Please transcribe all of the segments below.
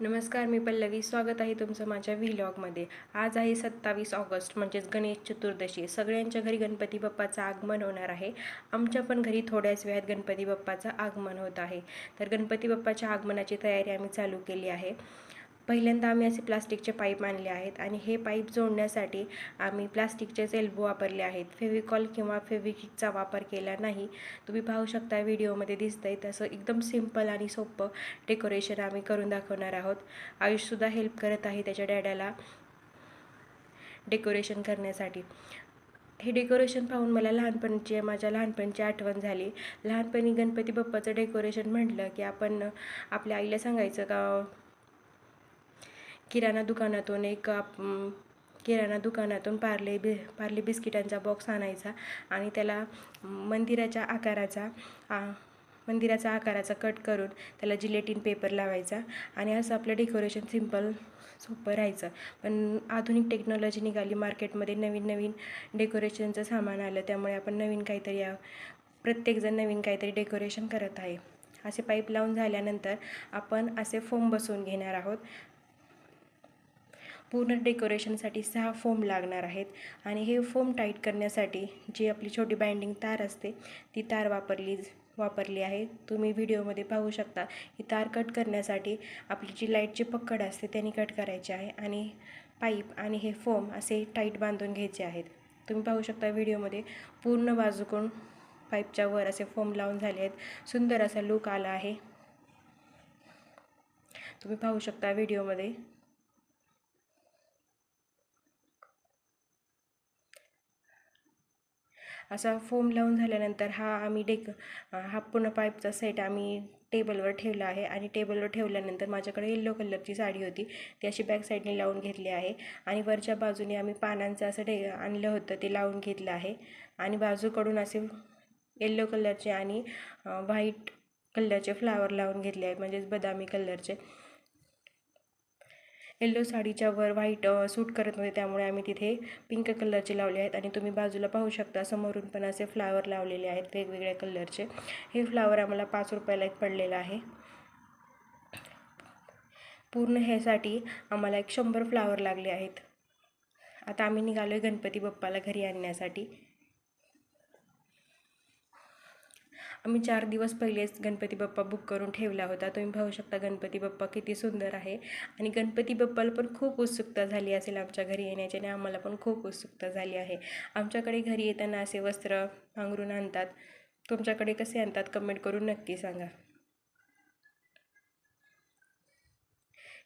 नमस्कार मी पल्लवी. स्वागत आहे तुमचं माझ्या व्हिलॉगमध्ये. आज आहे सत्तावीस ऑगस्ट म्हणजेच गणेश चतुर्दशी. सगळ्यांच्या घरी गणपती बाप्पाचं आगमन होणार आहे. आमच्या पण घरी थोड्याच वेळात गणपती बाप्पाचं आगमन होत आहे. तर गणपती बाप्पाच्या आगमनाची तयारी आम्ही चालू केली आहे. पहिल्यांदा आम्ही असे प्लास्टिकचे पाईप आणले आहेत आणि हे पाईप जोडण्यासाठी आम्ही प्लास्टिकचेच एल्बो वापरले आहेत. फेविकॉल किंवा फेविकिकचा वापर केला नाही. तुम्ही पाहू शकता व्हिडिओमध्ये दिसतंय तसं एकदम सिंपल आणि सोपं डेकोरेशन आम्ही करून दाखवणार आहोत. आयुषसुद्धा हेल्प करत आहे त्याच्या डॅडाला डेकोरेशन करण्यासाठी. हे डेकोरेशन पाहून मला लहानपणीची माझ्या लहानपणीची आठवण झाली. लहानपणी गणपती बाप्पाचं डेकोरेशन म्हटलं की आपण आपल्या आईला सांगायचं का किराणा दुकानातून एक आप- किराणा दुकानातून पार्ले बि पार्ले बिस्किटांचा बॉक्स आणायचा आणि त्याला मंदिराच्या आकाराचा आ, मंदिराचा आकाराचा कट करून त्याला जिलेटिन पेपर लावायचा आणि असं आपलं डेकोरेशन सिंपल सोपं राहायचं. पण आधुनिक टेक्नॉलॉजी निघाली मार्केटमध्ये नवीन नवीन डेकोरेशनचं सामान आलं त्यामुळे आपण नवीन काहीतरी प्रत्येकजण नवीन काहीतरी डेकोरेशन करत आहे. असे पाईप लावून झाल्यानंतर आपण असे फोम बसवून घेणार आहोत. पूर्ण डेकोरेशनसाठी सहा फोम लागणार आहेत. आणि हे फोम टाईट करण्यासाठी जी आपली छोटी बाइंडिंग तार असते ती तार वापरली वापरली आहे. तुम्ही व्हिडिओमध्ये पाहू शकता ही तार कट करण्यासाठी आपली जी लाईटची पकड असते त्यांनी कट करायची आहे. आणि पाईप आणि हे फोम असे टाईट बांधून घ्यायचे आहेत. तुम्ही पाहू शकता व्हिडिओमध्ये पूर्ण बाजूकडून पाईपच्या वर असे फोम लावून झाले आहेत. सुंदर असा लुक आला आहे. तुम्ही पाहू शकता व्हिडिओमध्ये. असा फोम लावून झाल्यानंतर हा आम्ही डेक हा पूर्ण पाईपचा सेट आम्ही टेबलवर ठेवला आहे. आणि टेबलवर ठेवल्यानंतर माझ्याकडे येल्लो कलरची साडी होती. ती अशी बॅक साईडने लावून घेतली आहे. आणि वरच्या बाजूने आम्ही पानांचं असं डे आणलं होतं ते लावून घेतलं आहे. आणि बाजूकडून असे येल्लो कलरचे आणि व्हाईट कलरचे फ्लावर लावून घेतले आहेत. म्हणजेच बदामी कलरचे येल्लो साडीच्या वर व्हाईट सूट करत नव्हते त्यामुळे आम्ही तिथे पिंक कलरचे लावले आहेत आणि तुम्ही बाजूला पाहू शकता समोरून पण असे फ्लावर लावलेले आहेत वेगवेगळ्या कलरचे. हे फ्लावर आम्हाला पाच रुपयाला एक पडलेलं आहे. पूर्ण ह्यासाठी आम्हाला एक शंभर फ्लावर लागले आहेत. आता आम्ही निघालो आहे गणपती बाप्पाला घरी आणण्यासाठी. आम्ही चार दिवस पहिलेच गणपती बाप्पा बुक करून ठेवला होता. तुम्ही पाहू शकता गणपती बाप्पा किती सुंदर आहे. आणि गणपती बाप्पाला पण खूप उत्सुकता झाली असेल आमच्या घरी येण्याची आणि आम्हाला पण खूप उत्सुकता झाली आहे. आमच्याकडे घरी येताना असे वस्त्र पांघरून आणतात. तुमच्याकडे कसे आणतात कमेंट करून नक्की सांगा.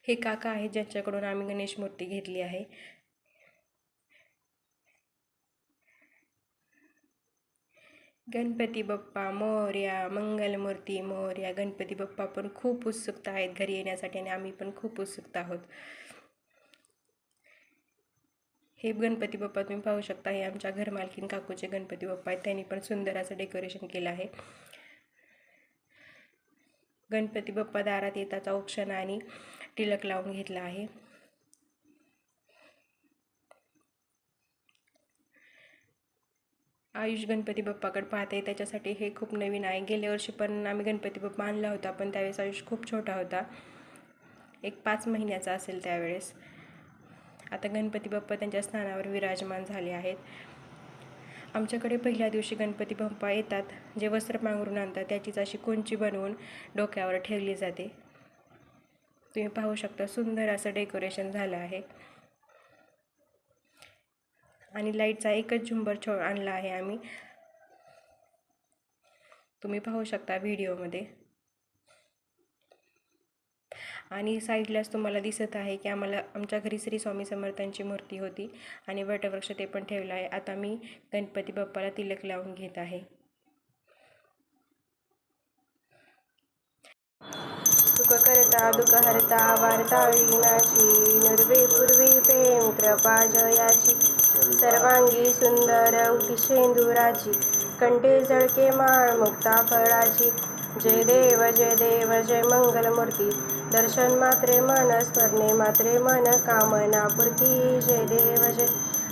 हे काका आहेत ज्यांच्याकडून आम्ही गणेश मूर्ती घेतली आहे. गणपती बाप्पा मोर्या मंगलमूर्ती मोर्या गणपती बाप्पा पण खूप उत्सुकता आहेत घरी येण्यासाठी आणि आम्ही पण खूप उत्सुकता आहोत. हे गणपती बाप्पा तुम्ही पाहू शकता हे आमच्या घरमालकीन काकूचे गणपती बाप्पा आहेत. त्यांनी पण सुंदर असं डेकोरेशन केलं आहे. गणपती बाप्पा दारात येताचा औक्षण आणि टिलक लावून घेतला आहे. आयुष गणपती बाप्पाकडे पाहते. त्याच्यासाठी हे खूप नवीन आहे. गेल्या वर्षी पण आम्ही गणपती बाप्पा आणला होता पण त्यावेळेस आयुष खूप छोटा होता. एक पाच महिन्याचा असेल त्यावेळेस. आता गणपती बाप्पा त्यांच्या स्थानावर विराजमान झाले आहेत. आमच्याकडे पहिल्या दिवशी गणपती बाप्पा येतात. जे वस्त्र पांघरून आणतात त्याचीच अशी कोंची बनवून डोक्यावर ठेवली जाते. तुम्ही पाहू शकता सुंदर असं डेकोरेशन झालं आहे. आणि लाईटचा एकच झुंबर छो आणला आहे आम्ही. तुम्ही पाहू शकता व्हिडिओमध्ये. आणि साईडलाच तुम्हाला दिसत आहे की आम्हाला आमच्या घरी श्री स्वामी समर्थांची मूर्ती होती आणि वटवृक्ष ते पण ठेवलं आहे. आता मी गणपती बाप्पाला तिलक लावून घेत आहे. सुख करता दुःख हरता वार्ता विनाशी निर्वे पूर्वी प्रेम कृपा जयाची. सर्वांगी सुंदर उठी शेंदुराची कंठे जळके माळ मुक्ता फळाची. जय देव जय देव जय मंगलमूर्ती. दर्शन मात्रे मन स्मरणे मात्रे मन कामना पूर्ती. जय देव जय.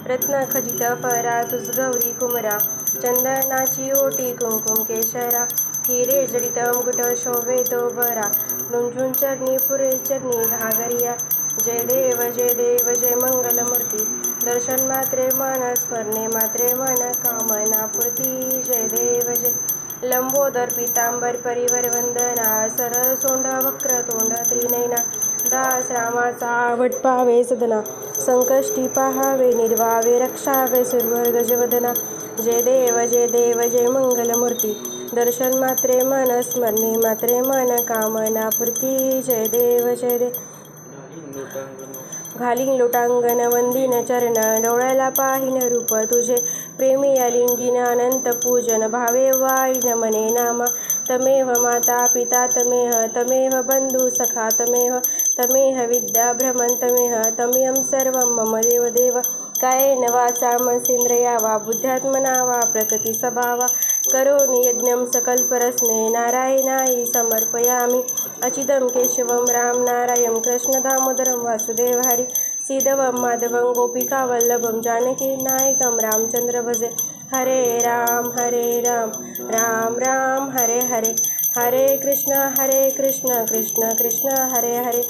रत्न खचित फरा तुझ गौरी कुमरा. चंदनाची ओटी कुंकुम केशरा. हिरे जडित मुकुट शोभे तो बरा लुंजून चरणी पुरे चरणी घागरिया. जय देव जय देव जय मंगलमूर्ती. दर्शन मात्रे मन स्मरणे मात्रे मन कामना पूर्ती. जय देव जय. लंबोदर पितांबर परिवर वंदना. सरळ सोंड वक्र तोंड त्रिनयना. दास रामाचा आवड पावे सदना. संकष्टी पाहावे निर्वावे रक्षावे सुरवर गजवदना जय देव जय देव जय मंगलमूर्ती. दर्शन मात्रे मन स्मरणे मात्रे मन कामना पूर्ती. जय देव जय देव घालीन लोटांगण वंदिन चरण डोळ्याला पाहिन रूप तुझे प्रेमी अलिंगिन अनंत पूजन भावे वाईन मने नामा. तमेह माता पिता तमेह तमेह बंधू सखा तमेह तमेह विद्या भ्रमण तमेह तमियं सर्वं मम देव देव कायेन वाचा मनसेंद्रया वा बुद्ध्यात्मना वा प्रकृती स्वभावा करोमि यज्ञं सकल्परस्मे नारायणाय समर्पयामि। अचिदं केशवं राम नारायण कृष्णदामोदरं वासुदेवहरि सीदवं माधवं गोपिकावल्लभं जानकी नायकं रामचंद्र भजे। हरे राम हरे राम राम राम हरे हरे। हरे कृष्ण हरे कृष्ण कृष्ण कृष्ण हरे हरे।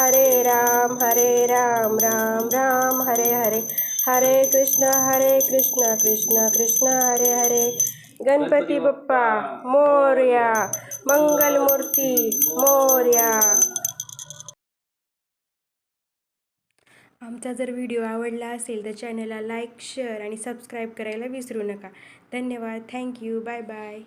हरे राम हरे राम राम राम हरे हरे। हरे कृष्ण हरे कृष्ण कृष्ण कृष्ण हरे हरे। गणपती बाप्पा मोर्या मंगलमूर्ती मोर्या. आमचा जर व्हिडिओ आवडला असेल तर चॅनलला लाईक शेअर आणि सबस्क्राईब करायला विसरू नका. धन्यवाद. Thank you bye bye.